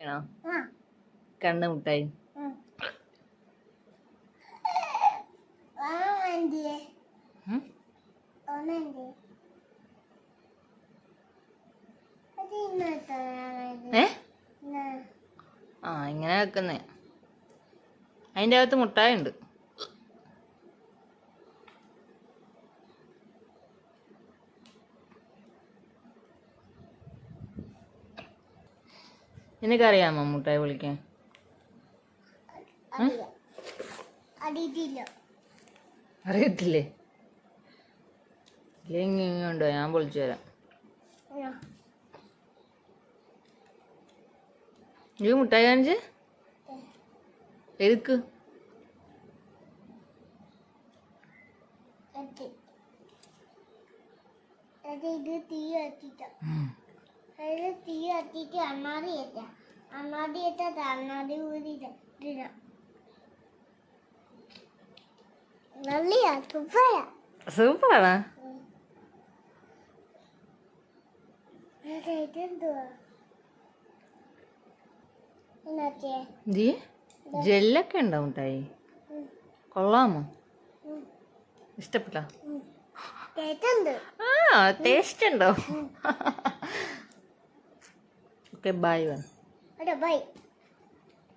ആണോ കണ്ണ് മുട്ടായി. ഏ? ആ ഇങ്ങനെ വെക്കുന്നേ. അതിന്റെ അകത്ത് മുട്ടായി ഉണ്ട് നിനക്കറിയാമോ മുട്ടായി വിളിക്കാൻ? അറിയാം അറിയത്തില്ല? ഇല്ലെങ്കിൽ ഇങ്ങോട്ടോ ഞാൻ വിളിച്ചു തരാം. ഇത് മുട്ടായി കാണിച്ച്? എതുക്ക് അത് ഇത് തീ അത് തീ കത്തിച്ച് അണ്ണാടി ഏറ്റ അണ്ണാടി ഏറ്റാ അണ്ണാടി ഊരി നല്ലയാ സൂപ്പറാണ് ജെല്ലൊക്കെ ഉണ്ടോ മുട്ടായി കൊള്ളാമോ? ഇഷ്ടപ്പെട്ടോ? ആ ടേസ്റ്റ് ഉണ്ടോ? cái bay vậy Ở đây bye.